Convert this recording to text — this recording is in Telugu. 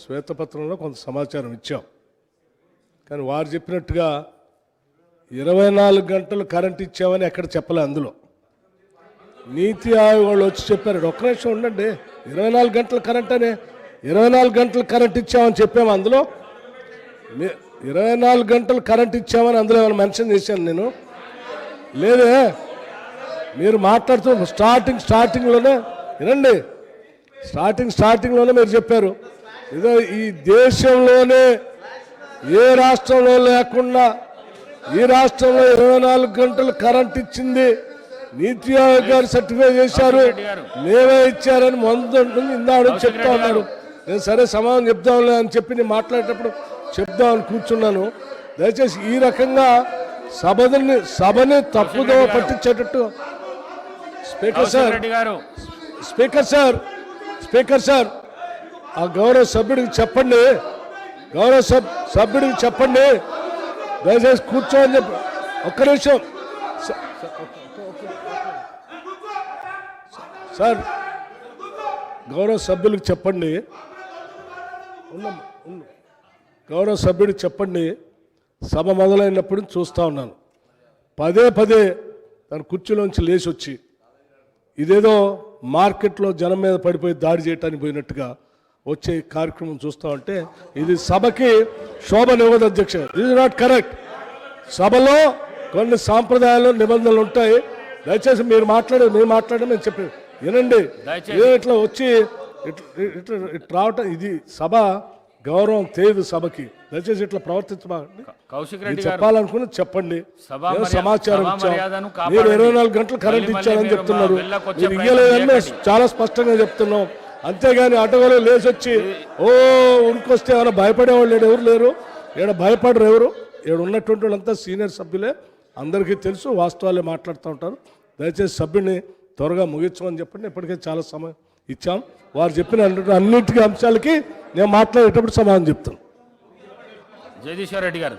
శ్వేతపత్రంలో కొంత సమాచారం ఇచ్చాం. కానీ వారు చెప్పినట్టుగా ఇరవై నాలుగు గంటలు కరెంట్ ఇచ్చామని ఎక్కడ చెప్పలే అందులో. నీతి ఆయోగ్ వాళ్ళు వచ్చి చెప్పారు ఒక్క నిమిషం ఉండండి ఇరవై నాలుగు గంటలు కరెంట్ అనే ఇరవై నాలుగు గంటలు కరెంట్ ఇచ్చామని చెప్పాము అందులో. ఇరవై నాలుగు గంటలు కరెంట్ ఇచ్చామని అందులో ఏమైనా మెన్షన్ చేశాను నేను? లేదే మీరు మాట్లాడుతూ స్టార్టింగ్ స్టార్టింగ్లోనే వినండి స్టార్టింగ్ స్టార్టింగ్లోనే మీరు చెప్పారు. ఏదో ఈ దేశంలోనే ఏ రాష్ట్రంలో లేకుండా ఈ రాష్ట్రంలో ఇరవై నాలుగు గంటలు కరెంట్ ఇచ్చింది. నీతి ఆయోగ్ గారు సర్టిఫై చేశారు. మేమే ఇచ్చారని ఉంటుంది ఇందాడు చెప్తా ఉన్నారు. నేను సరే సమాధానం చెప్దాంలే అని చెప్పి నేను మాట్లాడేటప్పుడు చెప్దామని కూర్చున్నాను. దయచేసి ఈ రకంగా సభని సభని తప్పుదో పట్టించేటట్టు speaker sir speaker sir speaker sir. ఆ గౌరవ సభ్యుడికి చెప్పండి. గౌరవ సబ్ సభ్యుడికి చెప్పండి. దయచేసి కూర్చోని చెప్పి ఒక్క నిమిషం. సార్ గౌరవ సభ్యులకు చెప్పండి. గౌరవ సభ్యుడికి చెప్పండి. సభ మొదలైనప్పుడు చూస్తా ఉన్నాను. పదే పదే తన కుర్చీలోంచి లేచి వచ్చి ఇదేదో మార్కెట్లో జనం మీద పడిపోయి దాడి చేయటానికి పోయినట్టుగా వచ్చే కార్యక్రమం చూస్తా ఉంటే ఇది సభకి శోభనివ్వదు అధ్యక్ష ఇది నాట్ కరెక్ట్ సభలో కొన్ని సాంప్రదాయాలు నిబంధనలు ఉంటాయి. దయచేసి మీరు మాట్లాడే మీరు మాట్లాడడం నేను చెప్పి వినండి. ఇట్లా వచ్చి ఇట్లా రావటం ఇది సభ గౌరవం తెలియదు సభకి. దయచేసి ఇట్లా ప్రవర్తించబాకండి కౌశిక్ రెడ్డి చెప్పాలనుకుని చెప్పండి. సమాచారం మీరు. ఇరవై నాలుగు గంటలు కరెంట్ ఇచ్చారని చెప్తున్నారు. మీరు ఇయ్యలేదని. చాలా స్పష్టంగా చెప్తున్నాం. అంతేగాని అటోలో లేచి వచ్చి ఓ ఉరికొస్తే ఏమైనా భయపడేవాళ్ళు లేడు ఎవరు లేరు? ఈడ భయపడరు ఎవరు? ఈడ ఉన్నటువంటి వాళ్ళంతా సీనియర్ సభ్యులే. అందరికీ తెలుసు వాస్తవాలే మాట్లాడుతూ ఉంటారు. దయచేసి సభ్యుని త్వరగా ముగించమని చెప్పండి. ఇప్పటికే చాలా సమయం ఇచ్చాం. వారు చెప్పిన అన్నింటి అంశాలకి నేను మాట్లాడేటప్పుడు సమాధానం చెప్తాను. జగదీశ్వర్ రెడ్డి గారు.